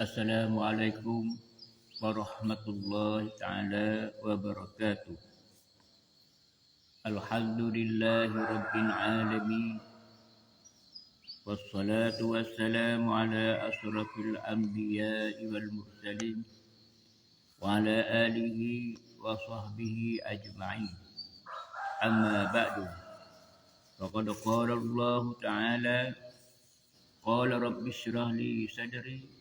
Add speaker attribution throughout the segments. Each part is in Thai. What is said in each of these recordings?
Speaker 1: السلام عليكم ورحمة الله تعالى وبركاته الحمد لله رب العالمين والصلاة والسلام على أشرف الأنبياء والمرسلين وعلى آله وصحبه أجمعين أما بعد فقد قال الله تعالى قال رب اشرح لي صدري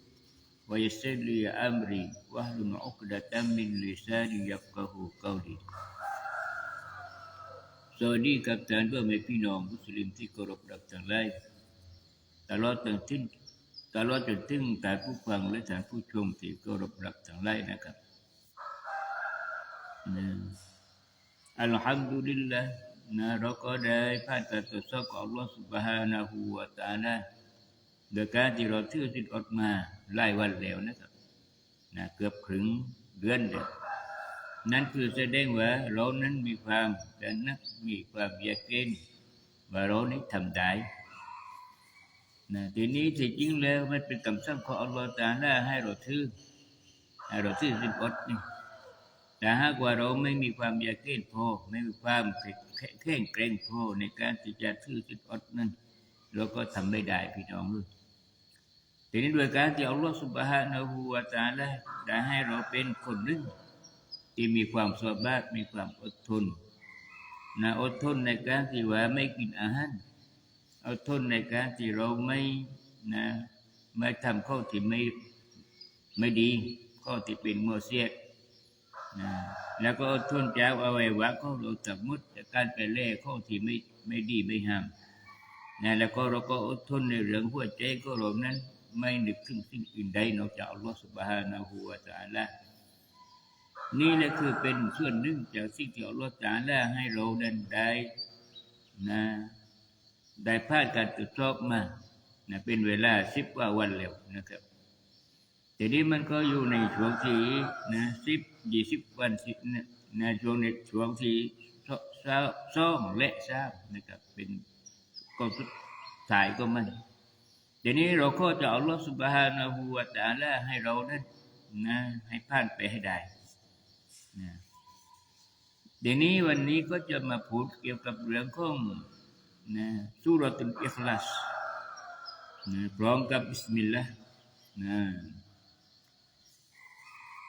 Speaker 1: ويسر لي أمري واحلل عقدة من لساني يفقه قولي สวัสดีครับท่านเพื่อนแม่พี่น้องมุสลิมที่เคารพรักทั้งหลายตลอดจนถึงตลอดจนถึงท่านผู้ฟังและท่านผู้ชมที่เคารพรักทั้งหลายนะครับนะอัลฮัมดุลิลละนะเราก็ได้ผ่านการตรวจสอบของ Allah Subhanahu wa Taala โดยการที่เราถือสิทธิ์อดมาหลายวันแล้วนะครับนะเกือบถึงเดือนเดียวนั่นคือแสดงว่าเรานั้นมีความแต่นักมีความยากินว่าเรานี้ทำได้นะทีนี้ที่จริงแล้วมันเป็นคำสั่งของอัลลอฮฺตาลาให้เราถือให้เราถือสิทธิ์อดนี่แต่หากว่าเราไม่มีความยากินพอไม่มีความแข็งเกรงพอในการที่จะถือสิทธิ์อดนั้นเราก็ทำไม่ได้พี่น้องเลย ทีนี้โดยการที่อัลลอฮฺสุบฮานะฮูวาตาลาได้ให้เราเป็นคนหนึ่งที่มีความสบายมีความอดทนนะอดทนในการที่ว่าไม่กินอาหารอดทนในการที่เราไม่นะไม่ทำข้อที่ไม่ไม่ดีข้อที่เป็นมัวเสียดนะแล้วก็อดทนจากเอาไว้ว่าข้อเราสมมติจากการไปเล่ข้อที่ไม่ไม่ดีไม่ห้ามนะแล้วก็เราก็อดทนในเรื่องหัวใจก็เรานั้น ไม่นึกถึงสิ่งอื่นใดนอกจากอัลลอฮฺสุบฮานาหูวาตาละนี่แหละคือเป็นส่วนหนึ่งจากสิ่งที่อัลลอฮฺตาละให้เราดันได้นะได้พลาดการตรวจสอบมานะเป็นเวลาสิบกว่าวันแล้วนะครับทีนี้มันก็อยู่ในช่วงที่นะสิบยี่สิบวันสินะช่วงในช่วงที่ซ่องและสร้างนะครับเป็นก็สุดสายก็มัน ทีนี้เราก็จะเอัลอสุบฮานะฮูวะตาลาให้เรานั้นนะให้ผ่านไปให้ได้นะเดี๋ยวนี้วันนี้ก็จะมาพูดเกี่ยวกับเรื่องของนะสุรตุลอิคลาสนะพร้อมกับบิสมิลลาห์นะ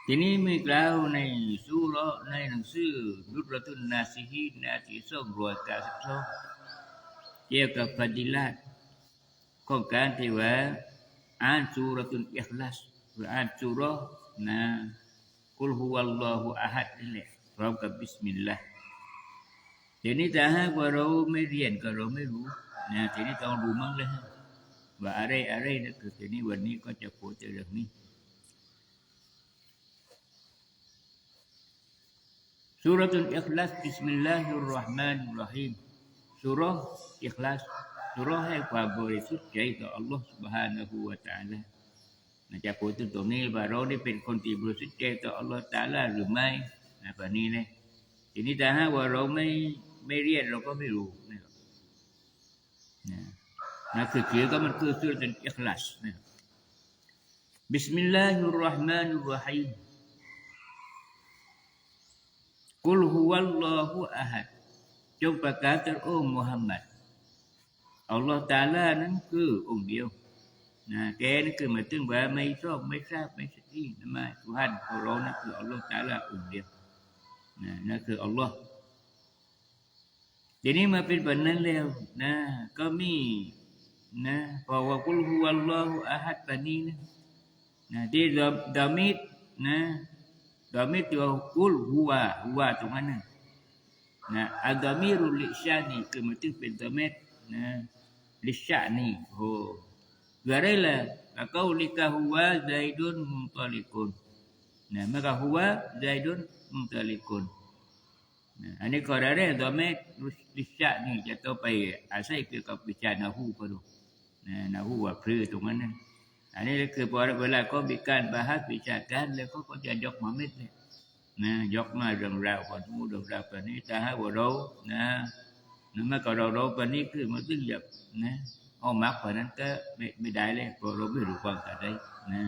Speaker 1: ทีนี้มีกล่าวในสุรในหนังสือนุรตุนนาซิฮีนาที่สองร้อยกาสิบสองเกี่ยวกับฟดิลัตของกา ที่ว่าอ่านสุรตุลอิคลาสหรืออ่านสุรนะกุลฮุวัลลอฮุอะฮัดนี่แหละพร้อมกับบิสมิลลาห์ทีนี้ถ้าหากว่าเราไม่เรียนก็เราไม่รู้นะทีนี้ต้องรู้มั่งเลยว่าอะไรอะไรนะคือทีนี้วันนี้ก็จะพูดเรื่องนี้สุรตุลอิ เราะห์มานิรเราะฮีมสุรให้ความบริสุทธิ์ใจต่อ Allah Subhanahu wa taala นะจะพูดถึงตรงนี้ว่าเราได้เป็นคนที่บริสุทธิ์ใจต่ออัลลอฮฺตาลาหรือไม่นะแบบนี้นะทีนี้แต่หาว่าเราไม่ไม่เรียนเราก็ไม่รู้นะครับนะนะคือเกี่ยวกับมันคือสุรตุลอิคลาสนะครับบิสมิลลาฮิรเราะห์มานิรเราะฮีมกุลฮุวัลลอฮุอะฮัดจงประกาศต่อองค์มุฮัมมัด อัลลอฮฺตาลานั้นคือองค์เดียวนะแกนี่คือหมายถึงว่าไม่ชอบไม่ทราบไม่สักที่นะมาทุหันของเรานั่นคืออัลลอฮฺตาลาองค์เดียวนะนั่นคืออัลลอฮฺทีนี้มาเป็นแบบนั้นแล้วนะก็มีนะพอว่ากุลฮุวัลลอฮุอะฮัดแบบนี้นะนะที่ดามิดนะดามิดตัวกุลฮุวะฮุวะตรงนั้นนะนะอัลดามิรุลิชานีคือหมายถึงเป็นดามิดนะ lisya'ni ho garela kaqaulika huwa zaidun muntalikun นะมักะหัวใจดุนมุตลิกุนนะอันนี้ก็ได้เรื่อตัวเมรุลิชะนี่จะต้องไปอาศัยเกี่ยวกับวิชานาหูก็ดูนะนาหูว่าพลือตรงนั้นอันนี้คือพอเวลาก็มีการบาฮักวิจาการแล้วก็จะยกมาเม็ดเลยนะยกมาเรื่องราวของมูเรื่องราวแบบนี้แต่ให้ว่าเรานะ เมักเพราปนี้คือมาซึ่งแบบนะหมักป่านั้นก็ไม่ไม่ได้เลยเพราะเราไม่รู้ความตัดได้นะ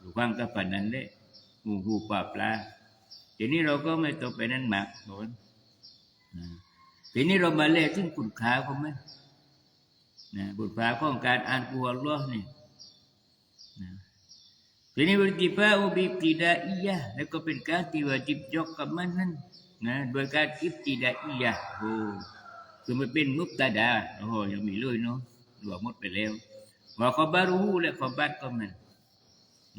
Speaker 1: รือความกับปันนั้นเลยหูหูปลาปลาทีนี้เราก็ไม่ต้องไปนั้นหมากโนนทีนี้เรามาเล่ถึงคุณค่าของมันนะบุญพาของการอ่านกุรอานนี่นะทีนี้วิธีพระอุบิปติดาอียะแล้วก็เป็นการที่ว่าจิบยกกับมันนั้นนะโดยการอิบติดาอียะโอ้ คือมันเป็นมุกตาดาโอ้โหยังมีเลยเนาะหลวงหมดไปแล้วว่าขบารูและขบัดก็มัน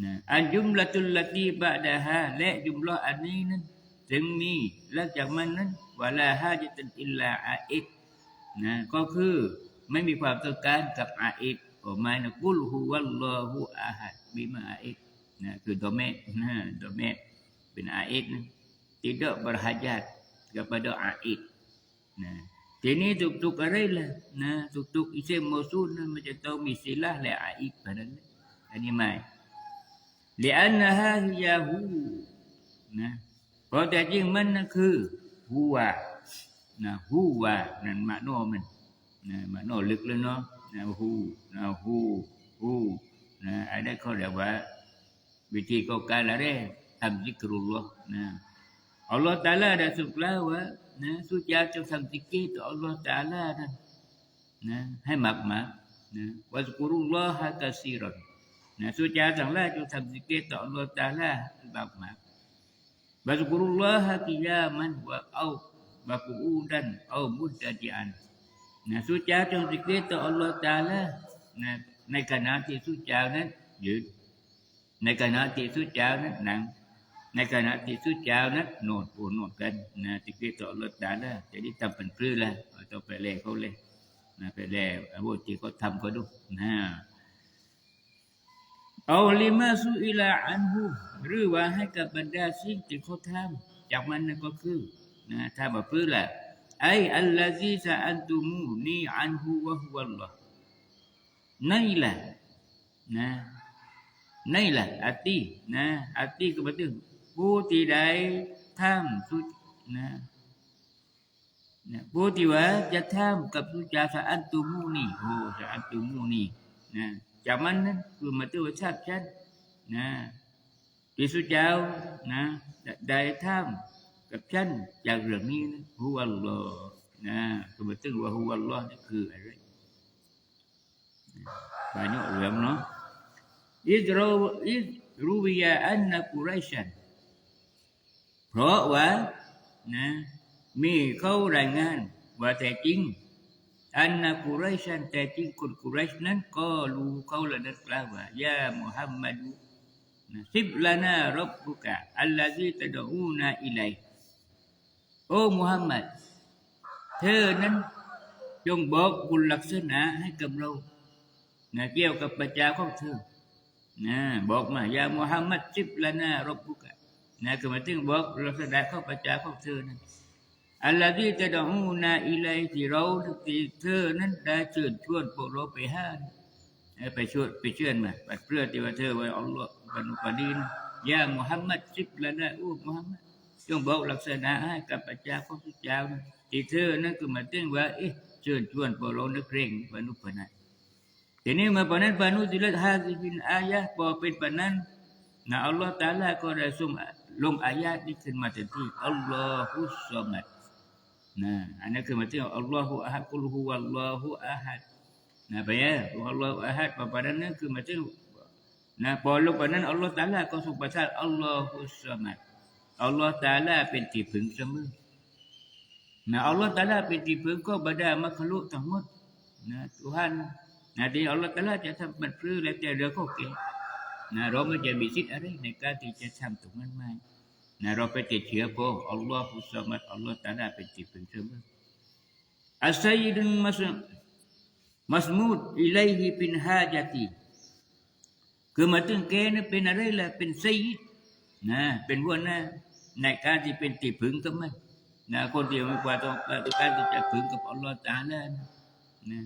Speaker 1: นะอันยุมละตุลลตีบะดาฮาและยุมละอันนี้นั้นถึงมีหลังจากมันนั้นวลาฮาจะตันอิลลาอาอิดนะก็คือไม่มีความต้องการกับอาอิดออกมานะกุลฮุวัลลอฮุอาฮัดบิมาอาอิดนะคือตัวแม่นะตัวแม่เป็นอาอิดนะ tidak berhajat kepada aid. Nah, ทีนี้ทุกๆอะไรล่ะนะทุกๆอิเซมโมซูลนั้มันจะต้องมีศิลาและอาอิบนั้นอันนี้ไม่เลอันนะฮะยาหูนะเพราะแต่จริงมันนะคือหัวนะหัวนั่นมาโนมันนะมาโนลึกเลยเนาะนะหูนะหูหูนะไอ้ได้เขาเรียกว่า วิธีก็การอะไรทำจิกรุลนะอัลลอฮฺตาลาได้สุกแล้วว่า นะสู้ยาจะสั่งติเกต่ออัลลอฮฺตาลานะนะให้มากมานะวัสกุรุลลอฮะกะซีรอนนะสู้ยาสั่งละจะสั่งติเกต่ออัลลอฮฺตาลามากมากวัสกุรุลลอฮะกิยามันวะเอาบะกูอูดันเอามุดดิอันนะสู้ยาจงติเกต่ออัลลอฮฺตาลานะในขณะที่สู้ยานั้นยืนในขณะที่สู้ยานั้นนั่ง ในขณะที่สุดเจ้านั้นโน่นโอ้โน่นกันนะที่เกิต่อรถดานะ jadi ทำเป็นพื้นละต้องไปแลเขาเลยนะไปแลอาวุธที่เขาทำเขาดูนะเอาลิมาสุอิลาอันหูหรือว่าให้กับบรรดาสิ่งที่เขาทำจากมันนั่นก็คือนะถ้ามาพื้นละไออัลลอฮีซาอันตุมูนีอันหูวะฮุวัลลอฮ์นั่นแหละนะนั่นแหละอัตตินะอัตติก็หมายถึง ผู้ที่ได้ทำสุนะนะผู้ที่ว่าจะทำกับสุจาสะอันตุมูนี่โอ้สะอันตุมูนี่นะจากมันนั้นคือมาตัวชาติชันนะที่สุเจ้านะได้ทำกับฉันจากเรื่องนี้นะฮุวัลลอฮ์นะคือมาตึงว่าฮุวัลลอฮ์นี่คืออะไร banyak ulama no idru idruwiya anna quraisyan เพราะว่านะมีเขารายงานว่าแต่จริงอันนักุไรชันแต่จริงคนกุไรชนั้นก็รู้เขาละนัดกล่าวว่ายามุฮัมมัดนะสิบลานารบบุกะอัลลอฮีตะดูนาอิไลโอ้มุฮัมมัดเธอนั้นจงบอกบุญลักษณะให้กับเรานะเกี่ยวกับปัจจาของเธอนะบอกมายามุฮัมมัดสิบลานารบบุกะ นะคือมาถึงบอกเราแสดงเข้าประจาของเธอนั้นอัลลอฮฺที่จะดองนาอิเลที่เราที่เธอนั้นได้เชิญชวนพวกเราไปห้าไปชวนไปเชิญมาไปเพื่อที่ว่าเธอไว่าอัลลอฮฺบรรุปดีนยามุฮัมมัดสิบละนะอู้มุฮัมมัดจงบอกลักษณะให้กับประจาของพระเจ้าที่เธอนั้นคือมาถึงว่าเอ๊ะเชิญชวนพวกเรานักเร่งบรรลุปนันทีนี้มาปนันปนุจิลฮาซิบินอายะพอเป็นปนันนะอัลลอฮฺตาลาก็ได้ส่ง ลงอายาตนี้ขึ้นมาทันทีอัลลอฮุสซามัดนะอันนี้คือมาที่อัลลอฮุอะฮัดกุลฮุวัลลอฮุอะฮัดนะไป ya อัลลอฮุอะฮัด pada นั้นคือมาที่นะพอลงไปนั้นอัลลอฮฺตาลาก็ทรงประทานอัลลอฮุสซามัดอัลลอฮฺตาลาเป็นที่พึ่งเสมอนะอัลลอฮฺตาลาเป็นที่พึ่งก็บรรดามัคลุทั้งหมดนะทุกท่านนะที่อัลลอฮฺตาลาจะทำบัตรพื้นและแต่เรือก็เก่ง นะเราไม่จะมีสิทธิ์อะไรในการที่จะทำตรงนั้นไม่นะเราไปติดเชื้อพออัลลอฮฺสุสมัดอัลลอฮฺตาลาเป็นจิตเป็นเสมออัสซัยดุนมัสมัสมูดอิเลฮิปินฮาจติคือมาถึงแกนี่เป็นอะไรล่ะเป็นไซดนะเป็นหัวหน้าในการที่เป็นติพึงก็ไม่นะคนที่มีความต้องการที่จะพึงกับอัลลอฮฺตาลานะ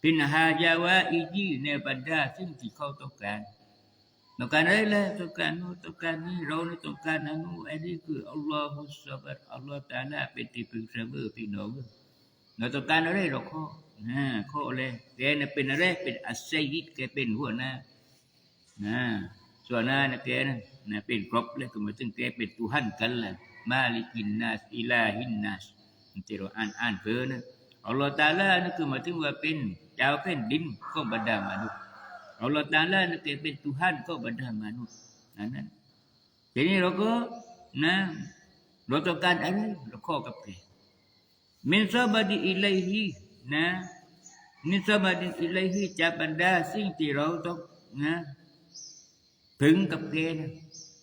Speaker 1: เป็นฮาจาวะอีจีในบรรดาซึ่งที่เขาต้องการ ต้องการอะไรล่ะต้องการนู้นต้องการนี้เรานี่ต้องการอันนู้นอันนี้คืออัลลอฮฺสับอัลลอฮฺตาลาเป็นที่พึ่งเสมอพี่น้องเราต้องการอะไรเราข้อนะข้ออะไรแกเนี่ยเป็นอะไรเป็นอัสซัยยิดแกเป็นหัวหน้านะส่วนหน้านะแกนะนะเป็นครบเลยก็มาถึงแกเป็นตุหันกันแหละมาลิกินนาสอิลาฮินนาสที่เราอ่านอ่านเพอนะอัลลอฮฺตาลานะคือมาถึงว่าเป็นเจ้าแผ่นดินของบรรดามนุษย์ อัลลอฮฺตาลานะแกเป็นตุหันของบรรดามนุษย์นั่นนั้นทีนี้เราก็นะเราต้องการอะไรเราข้อกับแกมินซาบดีอิเลฮีนะมินซาบดีอิเลฮีจากบรรดาสิ่งที่เราต้องนะพึงกับแกนะ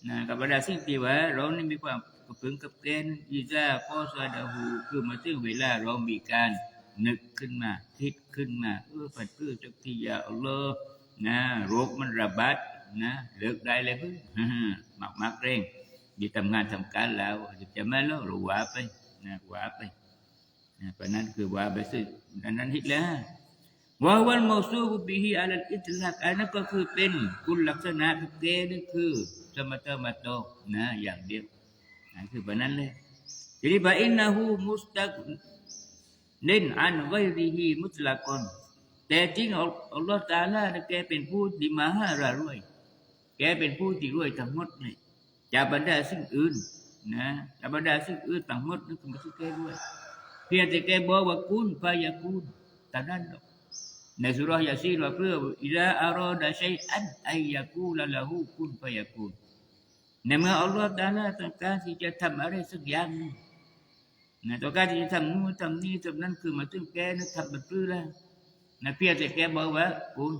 Speaker 1: นะกับบรรดาสิ่งที่ว่าเรานี่มีความพึงกับแกนอีซาข้อสวดาหูคือมาถึงเวลาเรามีการนึกขึ้นมา คิดขึ้นมาเออปัดเพื่อจักทียาอัลลอฮ์ นะโรคมันระบาดนะเลิกได้เลยพื่อมักมักเร่งดีทำงานทำการแล้วจะไม่แล้วเราว่าไปนะว่าไปนะเพราะนั้นคือว่าไปซึ่งอันนั้นฮิตแล้วว่าวันมอสูบบิฮิอัลอิตลักอันนั้นก็คือเป็นคุณลักษณะของเกนั่นคือสมตมาโตนะอย่างเดียวนั่นคือแบบนั้นเลยทีนี้บะอินนะฮูมุสตักเน้นอันไวริฮิมุตลักอน แต่จริงอัลลอฮฺตาลาแกเป็นผู้ที่มหารารวย แกเป็นผู้ที่รวยทั้งหมดเลยจากบรรดาสิ่งอื่น นะจากบรรดาสิ่งอื่นทั้งหมดนั่นคือมาที่แกรวยเพียงแต่แกบอกว่าคุณพายาคุณแต่นั้นหรอกในสุรยาซีว่าเพื่ออิลาอารอดาชัยอันอยากูลละหูคุณพยากูลในเมื่ออัลลอฮฺตาลาต้องการที่จะทำอะไรสักอย่างนะต้องการที่จะทำนู่นทำนี่ทำนั้นคือมาถึงแกนะทำแบบนี้แล้ว ในเพียงแต่แก้บอกว่าคุณ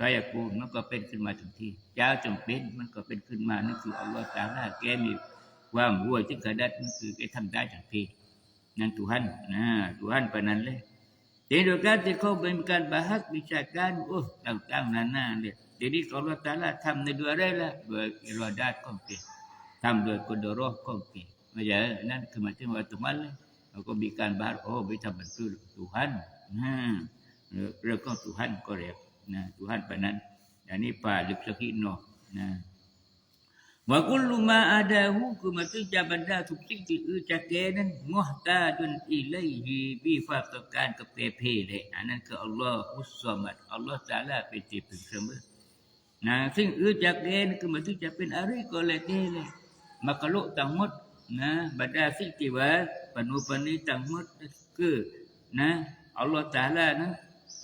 Speaker 1: ตายกูมันก็เป็นขึ้นมาทันทีเจ้าจงเป็นมันก็เป็นขึ้นมานั่นคืออัลลอฮฺตาลาแก้มีความหัวจึงกระดัดนั่นคือแกทำได้ทันทีนั่นตุฮันนะตุฮันปนั้นเลยเดี๋ยวการที่เขาเป็นการบาฮักมีชาการโอ้ต่างๆนานาเลยเดี๋ยวนี้อัลลอฮฺตาลาทำในด้วยอะไรล่ะด้วยรอดาของเกทำโด้วยกุดรอของเกไม่ใช่นั่นคือมาถึงว่าตุมันเลยเราก็มีการบาฮักโอ้ไปทำบันทึกตุฮันนะ นะว่ากุลมาอาดาหูคือมาถึงจะบรรดาทุกสิ่งที่อือจากแกนั้นมุฮตาจนอิเลฮีบีฟาต้อการกับเปเพเลยอันนั้นคืออัลลอฮ์ฮุสซามัดอัลลอฮ์ตาลาเป็นที่พึ่งเสมอนะซึ่งอือจากแกนั้นคือมาถึงจะเป็นอะไรก็แล้วแต่เลยมากะโลทั้งหมดนะบรรดาสิ่งที่ว่าปนุปนิทั้งหมดคือนะอัลลอฮ์ตาลานั้น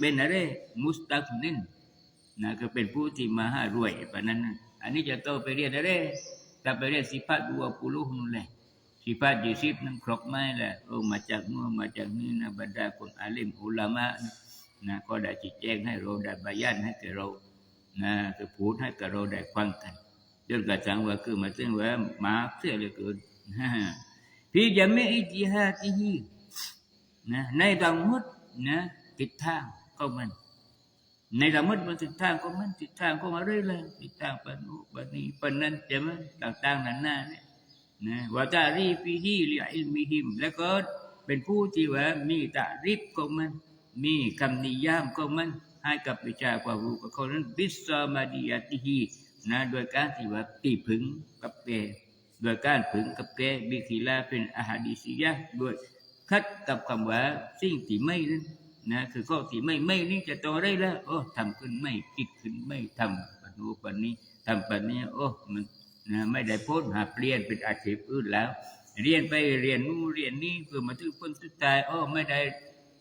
Speaker 1: เป็นอะไรมุสตักนินนะก็เป็นผู้ที่มหารวยปะนั้น อันนี้จะโตไปเรียนอะไรจะไปเรียนสิพัดดูวปุลุนั่นแหละสิพัดยี่สิบนั่นครบไหมล่ะโอ้มาจากนู่นมาจากนี่นะบรรดาคนอาลิมอุลามะนะก็ได้จิตแจ้งให้เราได้บายานให้แก่เรานะก็พูดให้กับเราได้ฟังกันจนกระทั่งว่าคือมาถึงว่ามาเสียเหลือเกินพี่จะไม่อิจิฮาติฮีนะในดังมุดนะติดทาง ศทางของมันทิศทางของอะไรล่ะทิศทางปนุปนีปนนั้นใช่ไหมต่างๆนั้นน่ะเนี่ยนะว่าตารีฟีฮีลิอิลมิฮิม แล้วก็เป็นผู้ที่ว่ามีตาริบของมัน มีคำนิยามของมัน ให้กับวิชาความรู้ของเขานั้นบิสมาดียติฮีนะโดยการที่ว่าตีผึงกับแกโดยการผึงกับแกบิคีลาเป็นอาหาดิสิยะโดยคัดกับคำว่าสิ่งที่ไม่นั้น นะคือข้อที่ไม่ไม่นี่จะต่อได้แล้ว โอ้ทำขึ้นไม่คิดขึ้นไม่ทำปนูปันนี้ทำปันนี้โอ้มันนะไม่ได้พ้นหาเปลี่ยนเป็นอาชีพอื่นแล้ว เรียนไปเรียนนู่นเรียนนี่เพื่อมาถึงพ้นสุดท้ายโอ้ไม่ได้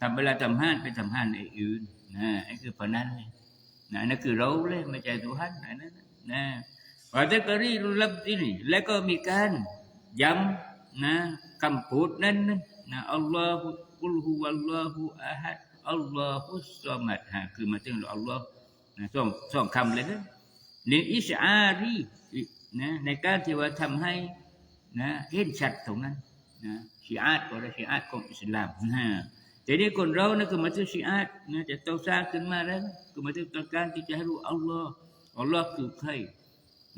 Speaker 1: ทำเวลาทำห้านไปทำห้านในอื่นนะไอ้คือปนั้นเลยนะนั่นคือเราเลยไม่ใช่ทุหันนะนั่นนะว่าแต่กรีรุลับที่นี่แล้วก็มีการย้ำนะคำพูดนั้นนะอัลลอฮฺกุลฮุวัลลอฮุอะฮัด อัลลอฮุสซามัดฮะคือมาถึงอัลลอฮ์นะสองสองคำเลยนะลิอิชอารีนะในการที่ว่าทำให้นะเห็นชัดตรงนั้นนะชีอาตก็ได้ชีอาตของอิสลามนะแต่นี่คนเรานะคือมาถึงชีอาตนะจะต้องสร้างขึ้นมาแล้วคือมาถึงต้องการที่จะให้รู้อัลลอฮ์อัลลอฮ์คือใคร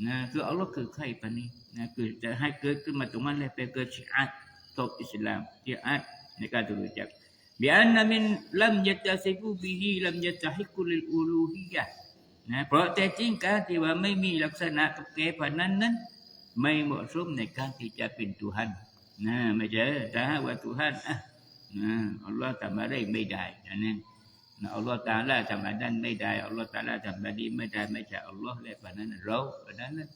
Speaker 1: นะคืออัลลอฮ์คือใครปะนี้นะคือจะให้เกิดขึ้นมาตรงนั้นเลยเป็นเกิดชีอาตของอิสลามชีอาตในการตรู้จัก بأن من لم يتصفوا به لم يستحق للألوهية นะเพราะแต่จริงการที่ว่าไม่มีลักษณะกับแกผ่านนั้นนั้น ไม่เหมาะสมในการที่จะเป็นตุหันนะไม่ใช่ถ้าหากว่าตุหันอ่ะนะอัลลอฮ์ทำอะไรไม่ได้อันนั้น นะอัลลอฮ์ตาลาทำอันนั้นไม่ได้อัลลอฮ์ตาลาทำอันนี้ไม่ได้ไม่ใช่อัลลอฮ์และแบบนั้นเราแบบนั้นนะ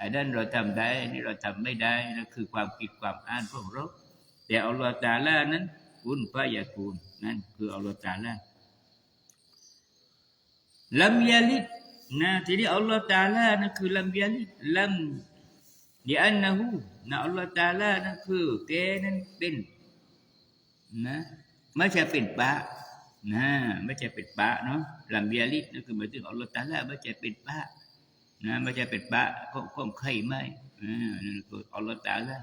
Speaker 1: อันนั้นเราทำได้อันนี้เราทำไม่ได้นั่นคือความคิดความอ่านของเราแต่อัลลอฮ์ตาลานั้น คุณพระยาคุณนั่นคืออัลลอฮ์ตาลาลัมยาลิดนะทีนี้อัลลอฮ์ตาลานั่นคือลัมยาลิดลัมดิอันนะฮูนะอัลลอฮ์ตาลานั่นคือแกนั้นเป็นนะไม่ใช่เป็นปะนะไม่ใช่เป็นปะเนาะลัมยาลิดนั่นคือหมายถึงอัลลอฮ์ตาลาไม่ใช่เป็นปะนะไม่ใช่เป็นปะของของใครไม่อ่านั่นคืออัลลอฮ์ตาลา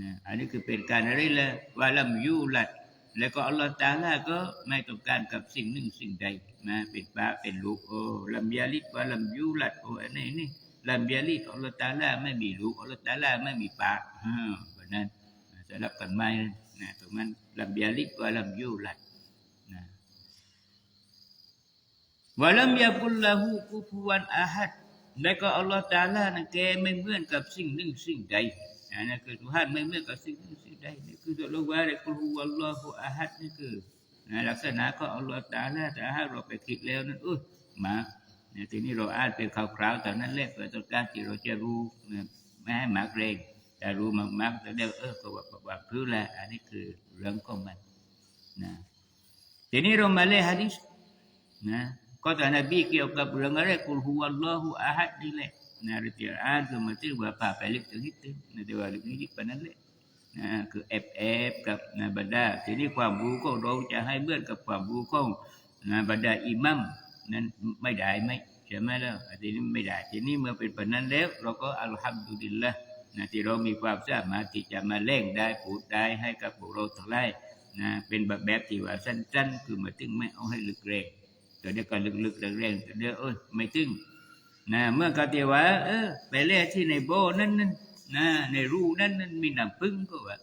Speaker 1: นะอันนี้คือเป็นการอะไรละว่าลัมยูลัด แล้วก็อัลลอฮฺตาลาก็ไม่ต้องการกับสิ่งหนึ่งสิ่งใดนะเป็นพระเป็นลูกโอ้ลัมยาลิดว่าลัมยูลัดโอ้อันนี้นี่ลัมยาลิดอัลลอฮฺตาลาไม่มีลูกอัลลอฮฺตาลาไม่มีป้าอ่าแบบนั้นสลับกันไหมนะตรงนั้นลัมยาลิดว่าลัมยูลัดนะว่าลัมยากุลละหูกุฟวันอาฮัดแล้วก็อัลลอฮฺตาลานะแกไม่เหมือนกับสิ่งหนึ่งสิ่งใด นนั้คือทุกท่านไม่เมื่อกับสิ่งหนึ่สิ่งใดนี่คือตัวเราว่าเลยกุลฮุวัลลอฮุอะฮัดนี่คือนะลักษณะของอัลลอฮฺตาลาแต่ถ้าเราไปคิดแล้วนั้นเออมาเนี่ยทีนี้เราอ่านเป็นคราวๆแต่นั้นแหละเพื่อต้องการที่เราจะรู้นะไม่ให้หมากเรงแต่รู้มากๆแต่เดี๋ยวเออก็ว่าว่าพื้นแหละอันนี้คือเรื่องของมันนะทีนี้เรามาเล่ฮะดิษนะก็แต่นบีเกี่ยวกับเรื่องอะไรกุลฮุวัลลอฮุอะฮัดนี่แหละ นะหรือที่อ่านคือมันที่ว่าป่าไปเล็กถึงนิดนึงนะแต่ว่าเล็กนิดปนั้นแหละนะคือแอบแอบกับนะบรรดาทีนี้ความรู้ของเราจะให้เบื่อกับความรู้ของนะบรรดาอิมัมนั้นไม่ได้ไหมใช่ไหมแล่ะทีนี้ไม่ได้ทีนี้เมื่อเป็นปนั้นแล้ว เราก็อัลฮัมดุลิลละนะที่เรามีความสามารถที่จะมาเล่งได้พูดได้ให้กับพวกเราทั้งหลายนะเป็นแบบแบบที่ว่าสั้นๆ คือมาถึงไม่เอาให้ลึกแรงแต่เดี๋ยวก็ลึกๆแรงๆแต่เดี๋ยวเอ้ยไม่ถึง นะเมื่อกติว่าเออ ไปเล่ที่ในโบนั่นนั่นนะในรูนั่นนั่นมีน้ำพึ่งก็ว่า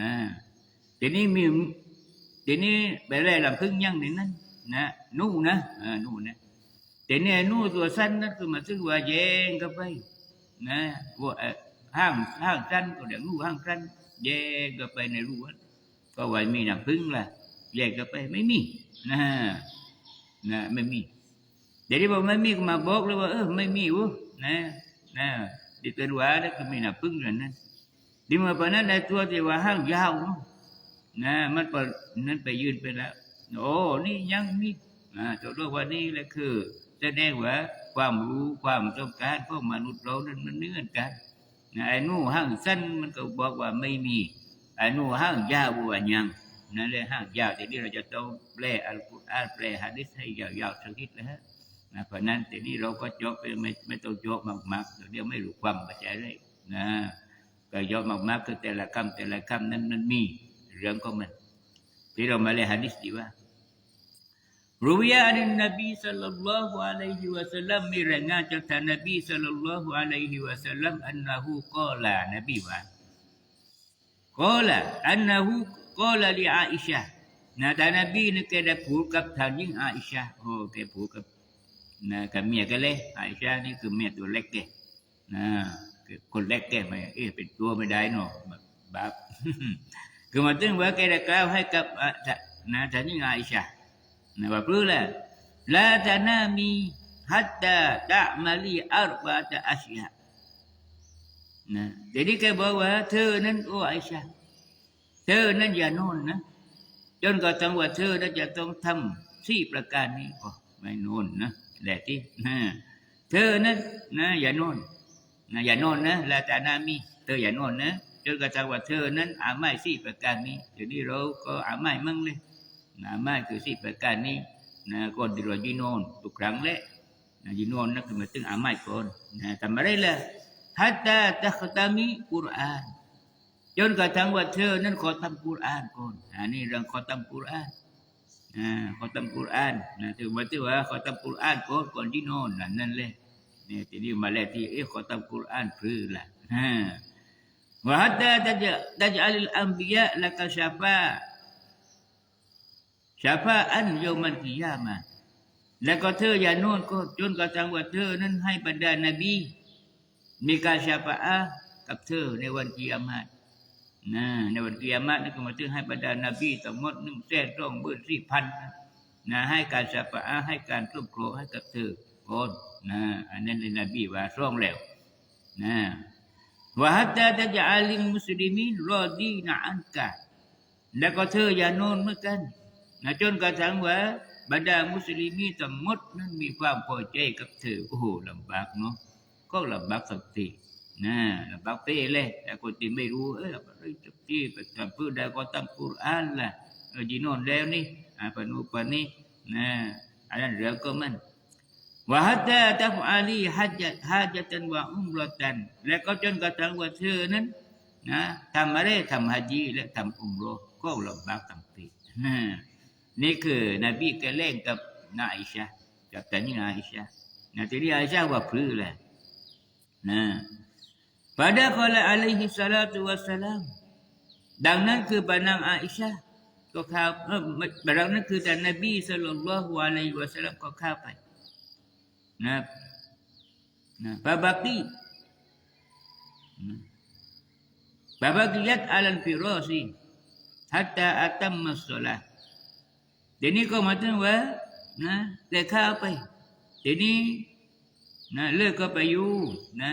Speaker 1: นะทีนี้มีทีนี้ไปเล่ลำพึ่งยังในนั้นนะนู่นะอ่านู่นะแต่เนี่ยนู่ตัวสั้นนั่นคือมาซึ่งว่าแยงก็ไปนะว่าห้างห้างสั้นก็เดี๋ยวนู่ห้างสั้นแยงก็ไปในรูนั้นก็ว่ามีน้ำพึ่งล่ะแยกก็ไปไม่มีนะนะไม่มี jadi bapak mami ke mabok lah ơ mami wo nè nè đi tới đó đó cái mình là phưng rồi nè đi mà bà nó đã tua thì bà hàng giao nó nè mất bà nó phải ยืนไปแล้วโอ้นี่ยังนี่อ่าตัวรู้ว่านี่แหละคือแสดงว่าความรู้ความต้องการของมนุษย์เรานั้นมันเนื่อนกันนะไอ้นู่ห้างสั้นมันก็บอกว่าไม่มีไอ้นู่ห้างยาวว่ายังนั่นแหละห้างยาวทีนี้เราจะต้องแปลอัลกุรอานแปลฮะดิษให้ยาวๆสักนิดนะฮะ นะเพราะนั้นทีนี้เราก็ยกไปไม่ไม่ต้องยกมากๆเดี๋ยวไม่รู้ความปัจจัยเลยนะก็ยกมากๆคือแต่ละคำแต่ละคำนั้นมันมีเรื่องของมันที่เรามาเลยฮะดิษดีว่ารูวิยาอันนบีสัลลัลลอฮุอะลัยฮิวะสัลลัมมีรายงานจากท่านนบีสัลลัลลอฮุอะลัยฮิวะสัลลัมอันนะฮูกอลานบีว่ากอลาอันนะฮูกอลาลิอาอิชะนะแต่นบีนี่แกได้พูดกับท่านหญิงอาอิชะโอ้แกพูดกับ นะกับเมียกันเลยอาอิชานี่คือเมียตัวเล็กแกนะคนเล็กแกไม่เอ๊ะเป็นตัวไม่ได้เนาะแบบบาปคือมาถึงว่าแกได้กล่าวให้กับนะท่านนี่อาอิชานะว่าเพื่อละลาตานามีฮัตตาตะมาลีอัรบะตะอัชยานะ jadi แกบอกว่าเธอนั้นโอ้อาอิชาเธอนั้นอย่านอนนะจนกระทั่งว่าเธอนั้นจะต้องทำสี่ประการนี้โอ้ไม่นอนนะ แหละที่เธอนะนะอย่านอนนะอย่านอนนะลาตานามี เธออย่านอนนะจนกระทั่งว่าเธอนั้นอาไม่สี่ประการนี้เดี๋ยวนี้เราก็อาไม่มั่งเลยนะอาไม่คือสี่ประการนี้นะก่อนที่เราจีนอนทุกครั้งแหละนะจีนอนนะคือมาถึงอาไม่ก่อนนะทำอะไรล่ะฮัตตาตัคตามีกุรอานจนกระทั่งว่าเธอนั้นขอทำกุรอานก่อนอันนี้เรื่อทำกุรอาน เขอตำกุรอานนะถือมาที่ว่าขอตำกุรอานก่อนก่อนที่น่นนั่นเลยเนี่ยทีนี้มาแล้วที่เอ๊ะขอตำกุรอานคือละว่าฮัตตาจะจะจะอัลอัมบียะและก็ชาฟาชาฟาอันโยมันกิยามาแล้วก็เธออย่าโน่นก็จนกระทั่งว่าเธอนั้นให้บรรดานบี มีการชาปะกับเธอในวันกิยามาต Nah, ในวันกิยามะนี่ก็มาถึงให้บรรดานาบีทั้งมดนึ่งแสนสองหมื่นสี่พันนะให้การสปะให้การทุ่มโครให้กับเธอคนนะอันนั้นเลยนบีว่าร่องแล้วนะว่าฮัตตาตะจาลิมมุสลิมินรอดีนะอันกะแล้วก็เธออย่าโนนเมื่อกันนะจนกระทั่งว่าบรรดามุสลิมีทั้งหมดนั้นมีความพอใจกับเธอโอ้โหลำบากเนาะก็ลำบากสักที นะบาเปเลยแต่คนที่ไม่รู้เออลำบากสักทีไปทำเพื่อได้ก็ตั้งกุรานล่ะเออจีโนนแล้วนี่อ่าปนุปนนี่นะอันนั้นเรื่องก็มันว่าฮัตตาตัฟอาลีฮัจญะฮัจตันวะอุมรตันและก็จนกระทั่งว่าเธอนั้นนะทำอะไรทำฮัจญีและทำอุมรก็ลำบากตั้งปีนะนี่คือนบีแกเล่นกับนาอิชากับตานี่นาอิชานะทีนี้อาอิชาว่าพลื้อแหละนะ pada kala alaihi salatu wassalam ดังนั้นคือปานางอาอิชาก็ข้าเออดังนั้นคือท่นบีสัลลัลลอฮุอะลัยฮิวะสลลัมก็ข้าไปนะนะฟาบักีฟาบักียัดอัลันฟิรอซีฮัตตาอัตัมมัสสลาทีนี้ก็มาถึงว่านะแต่ข้าไปทีนี้นะเลิกก็ไปอยู่นะ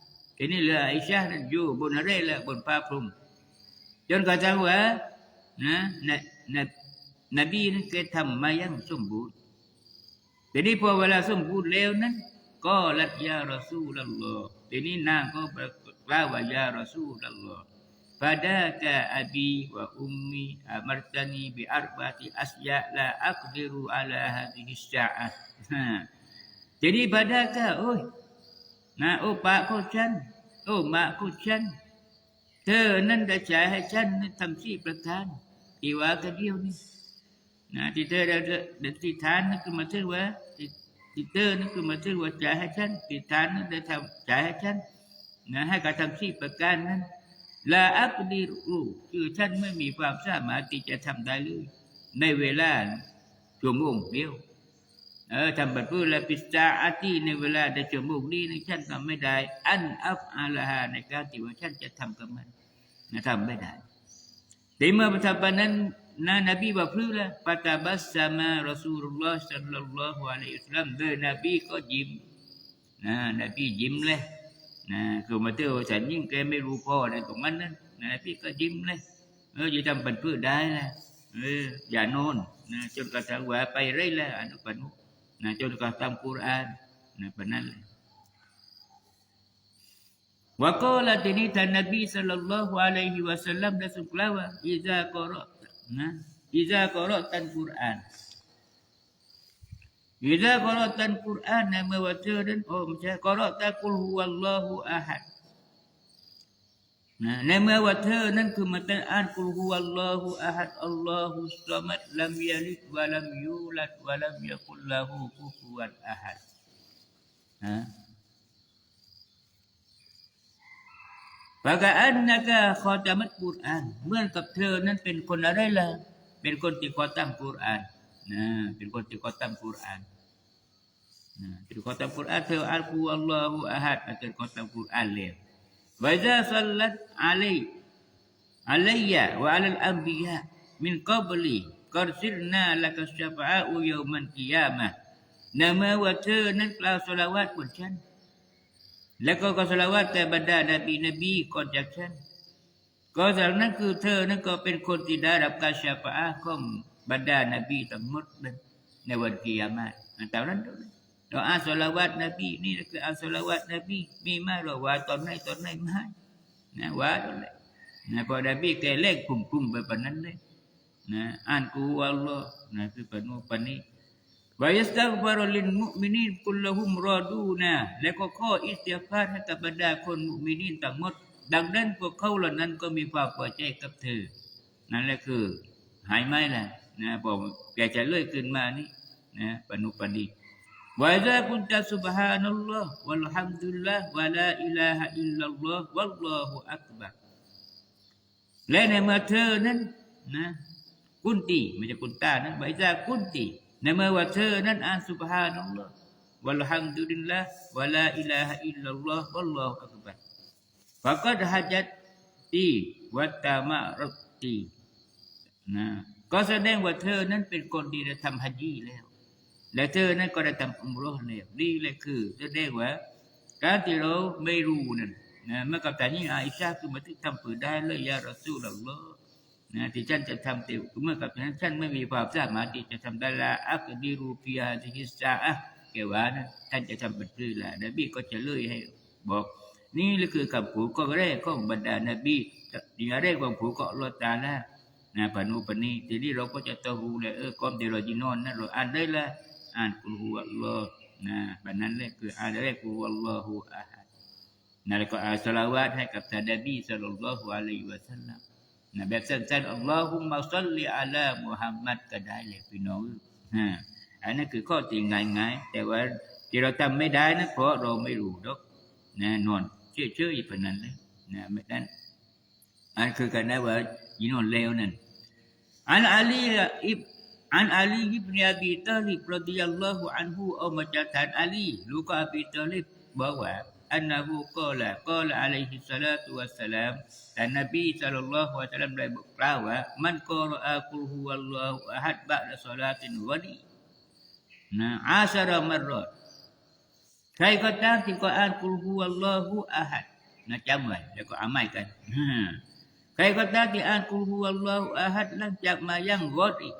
Speaker 1: คือมาถึงว่านะ Pada Aisyah ni ko yu bun fa kemudian hatta atam masola jun kata wa sembun na kan mayang na. Falamma atammaha qalat ya Rasulullah. Jadi apa pada set na Nabi ke kau pa mai na Nabi ke kau. Ini lah Aisyah dan yu bun hare lah bun fa prum. Jun kata wa na na na Nabi ni ke tham mayang sembun. Jadi apa wala sembun leo nan ก็ลัดยารอซูลัลลอฮ์ทีนี้นางก็กล่าวว่ายารอซูลัลลอฮ์ فداك أبي وأمي أمرتني بأربعة أشياء لا أقدر على هذه الساعة ทีนี้บาดากะโอ้ยนะโอ้ปากของฉัน โอ้มาของฉัน เธอนั้นได้จ่ายให้ฉันทำสี่ประการที่ว่ากันเดียวนี่นะที่เธอได้ได้ที่ทานนั่นคือมาถึงว่าที่เตอนั่นคือมาซื้อหัวใจให้ฉันติดทานนั้นได้ทำใจให้ฉันนะให้การทำที่ประการนั้นลาอักดีรู้คือฉันไม่มีความสามารถที่จะทำได้เลยในเวลาชั่วโมงเดียว เออทำแบบเพื่อละปิสตาอาตีในเวลาในชั่วโมงนี้นี่ฉันทำไม่ได้ อันอัฟอาลาฮาในการที่ว่าฉันจะทำกับมันนะทำไม่ได้แต่เมื่อทำไปนั้นนะนบีว่าพลื้ละปะตาบัสซามารอซูลุลลอฮ์สัลลัลลอฮุอะลัยฮิสลัมโดยนบีก็ยิ้มนะนบียิ้มเลยนะคือมาเที่ยวฉันยิ่งแกไม่รู้พ่อในตรงนั้นนั้นนะนบีก็ยิ้มเลยเออจะทำเป็นเพื่อได้ละเอออย่าโน่นนะจนกระทั่งว่าไปเรื่อยละอนุปนุ นะจนกระทั่งกุรอานนะปะนั้นเลย Waqala tini tan Nabi sallallahu alaihi wasallam dah suklawa iza qara nah iza qara'tan Quran Iza qara'tan Quran nama waca dan oh macam qara'ta qul huwallahu ahad Nah, nama waca nanคือมาอ่ นะในเมื่อว่าเธอนั่นคือมันอ่านกุลฮุอัลลอฮุอะฮัดอัลลอฮุสลามัดลัมยาลิดวะลัมยูลัดวะลัมยากุลลาหูกุฟวันอะฮัดนะปะกะอันนะกะขอจะมัดกุรอานเหมือนกับเธอนั้นเป็นคนอะไรล่ะเป็นคนที่ขอตั้งกุรอานนะเป็นคนที่ขอตั้งกุรอานนะเป็นขอตั้งกุรอานเธออ่านกุลลอฮุอะฮัดาป็นขอตั้งกุรอานเลย วะจาสัลลัตอะลัยอะลัยะวะอะลัลอัมบิยะมินกับลีกัรซิลนาละกัชฟะอาอุยอมันกิยามะนามาว่าเธอนั้นกล่าวสลาวาตบนฉัน แล้วก็ก็สละวัตแต่บรรดานบีนบีก่อนจากฉันก็จากนั้นคือเธอนั้นก็เป็นคนที่ได้รับการชาปะของบรรดานบีทั้งหมดเลยในวันกิยามะแต่นั้น เราอาสละวัตนบีนี่คืออาสละวัตนบีมีมาหรอว่าตอนไหนตอนไหนมานะว่าตอนไหนนะพอนบีแกเล่กกลุ่มๆไปปนนั้นเลยนะอ่านกูอัลลอฮ์นะคือปนุปนิ wa yastaghfiru lil mu'minin kullahum raduna และก็ข้ออิสติฟารให้กับบรรดาคนมุมินีนทั้งหมด ดังนั้นพวกเขาเหล่านั้นก็มีความพอใจกับเธอ นั่นแหละคือ หายไหมล่ะนะบอกแกจะเลื่อยขึ้นมานี่นะปนุปนิ وإذا كنت سبحان الله والحمد لله ولا إله إلا الله والله أكبر และในเมื่อเธอนั้นนะกุนตีไม่ใช่กุนตานะไว้จากุนตีในเมื่อว่าเธอนั้นอ่านสุบฮานัลลอฮ์วัลฮัมดุลิลลาห์วะลาอิลาฮะอิลลัลลอฮ์วัลลอฮุอักบัรฟะกัดฮะจัตตีวัตตามะรตตีนะก็แสดงว่าเธอนั้นเป็นคนดีได้ทำฮัจญีแล้ว และเธอนั้นก็ได้ทำอุมราะห์แล้วนี่เลยคือแสดงว่าการที่เราไม่รู้นั่นนะเมื่อกับแต่นี้อาอิชาคือมาที่ทำเปิดได้เลยยารอซูลอัลลอฮ์นะที่ฉันจะทำเต็มเมื่อกับนั้นฉันไม่มีความสามารถที่จะทำได้ละอักดีรูปีอาที่ฮิสซาอะแกว่านะท่านจะทำเป็นรือละนบีก็จะเลยให้บอก นี่ลคือคำพูดก็แรกของบรรดานบีอย่างแรกของผูก็ลลอฮ์ตาละนะปานุปนีทีนี้เราก็จะต้องรู้เลยเออก่อนที่เราจะนอนนะเราอ่านได้ละ อ่านกุลฮูอัลลอฮ์นะแบบนั้นเลยคืออ่านได้กุลฮูอัลลอฮุอะฮัดนะแล้วก็อ่านสลาวาตให้กับท่านนบีสัลลัลลอฮุอะลัยฮิวะสัลลัมนะแบบสั้นๆอัลลอฮุมะซัลลิอะลามุฮัมมัดก็ได้เลยพี่น้องฮะอันนั้นคือข้อที่ง่ายๆแต่ว่าที่เราทำไม่ได้นะเพราะเราไม่รู้ดอกนะนอนเชื่อเชื่ออีกคนนั้นเลยนะไม่นั้นอันคือกันได้ว่ายีนอนเลวนั่นอันอาลีอิบ อันอาลีอิบเนียบีตาลิบรดิยัลลอฮุอันฮูเอามาจากท่านอาลีลูกอบีตาลิบบอกว่าอันนบูกล่าวกล่าวอะลัยฮิสสลาตุวัสสลามแต่นบีสัลลัลลอฮุอะลัยฮิสสลามได้บอกกล่าวว่ามันกล่าวอักุลฮุวัลลอฮุอะฮัดบะดะศอลาตินวะลีนะอาชรมารอด ใครก็ตามที่ก็อ่านกุลฮูอัลลอฮุอะฮัดนะจำไว้แล้วก็อามัยกันใครก็ตามที่อ่านกุลฮูอัลลอฮุอะฮัดหลังจากมายังกอดอีกมายังคือมายังสุบุเสร็จโอ้อ่านสุบุนี่เลยตัวเดียวนี่อ่านเนาะนะอ่านอาสารมัดรอดก็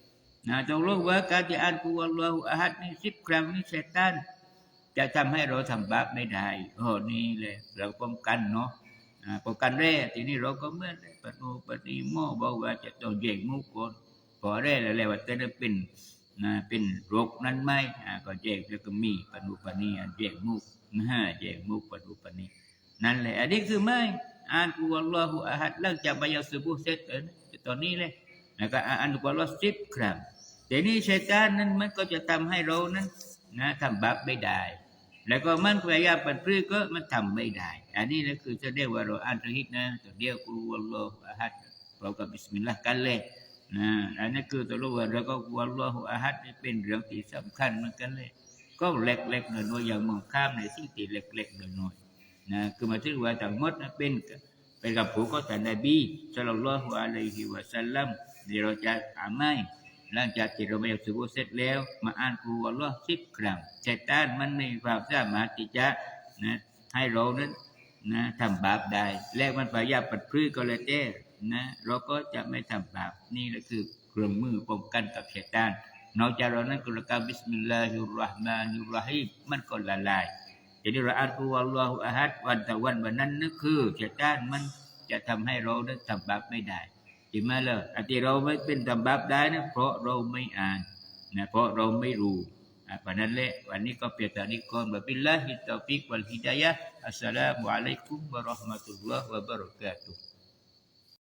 Speaker 1: นบาปก็จะไม่กระทบกับเขาเขาจะไม่ทำบาปบาอินจะหาดะฮุชัยตอนแม้ว่าชัยตานนั้นมันจะพยายามทำปฏิก็เลงว่าการที่อ่านกุอัลลอฮฺอะฮัดนี่สิบครั้งนี่ชัยตานจะทำให้เราทำบาปไม่ได้โอ้นี่เลยเราป้องกันเนาะป้องกันแร่ทีนี้เราก็เมื่อปฏิปฏิโมบอกว่าจะต้องแยกมุกก่อนพอแร่แล้วว่าจะได้เป็นนะเป็นโรคนั้นไหมก็แยกแล้วก็มีปฏิปฏิแยกมุกนะแยกมุกปฏิปฏินั่นแหละอันนี้คือไม่อ่านกุอัลลอฮฺอะฮัดหลังจากบายาสุบุเสร็จตอนนี้เลย แล้วก็อ่านกุอัลลอฮฺสิบครั้งแต่นี่ชัยตานนั้นมันก็จะทำให้เรานั้นนะทำบาปไม่ได้ แล้วก็มันพยายามปัดพื้ก็มันทำไม่ได้ อันนี้นะคือจะเรียกว่าเราอ่านตะฮิดนะตัวเดียวกุอัลลอฮฺอะฮัดเรากับบิสมิลลาห์กันเลยนะอันนี้คือตัวรู้ว่าเราก็กุอัลลอฮฺอะฮัดนี่เป็นเรื่องที่สำคัญเหมือนกันเลย ก็เล็กๆน้อยๆอย่างมองข้ามในสิ่งที่เล็กๆน้อยๆนะคือมาถึงว่าทั้งหมดนะเป็นเป็นกับผู้ก็ท่านนบีสัลลัลลอฮุอะลัยฮิวะสัลลัม ที่เราจะทำให้หลังจากที่เราไปสุบเสร็จแล้ว มาอ่านกุอัลลอฮ์สิบครั้งชัยตานมันไม่มีความสามารถที่จะนะให้เรานั้นนะทำบาปได้ และมันพยายามปัดพื้ก็เลยเต้นะเราก็จะไม่ทำบาปนี่แหละคือเครื่องมือป้องกันกับชัยตานนอกจากเรานั้นก็ละกาบิสมิลลาฮิรราะห์มานิรราะฮีมมันก็ละลาย jadi ra'at Allahu ahad วันต่วันวันนั้นนั่นคือชัยตานมันจะทำให้เราได้นทำบาปไม่ได้ ใช่ไหมล่ะอันที่เราไม่เป็นตำบาปได้นะเพราะเราไม่อ่านนะเพราะเราไม่รู้เพราะนั้นแหละวันนี้ก็เพียงแต่นี้ก่อนบับิลลาฮิตตอฟิกวัลฮิดายะอัสสลามุอะลัยกุมวะเราะห์มะตุลลอฮ์วะบะเราะกาตุฮ์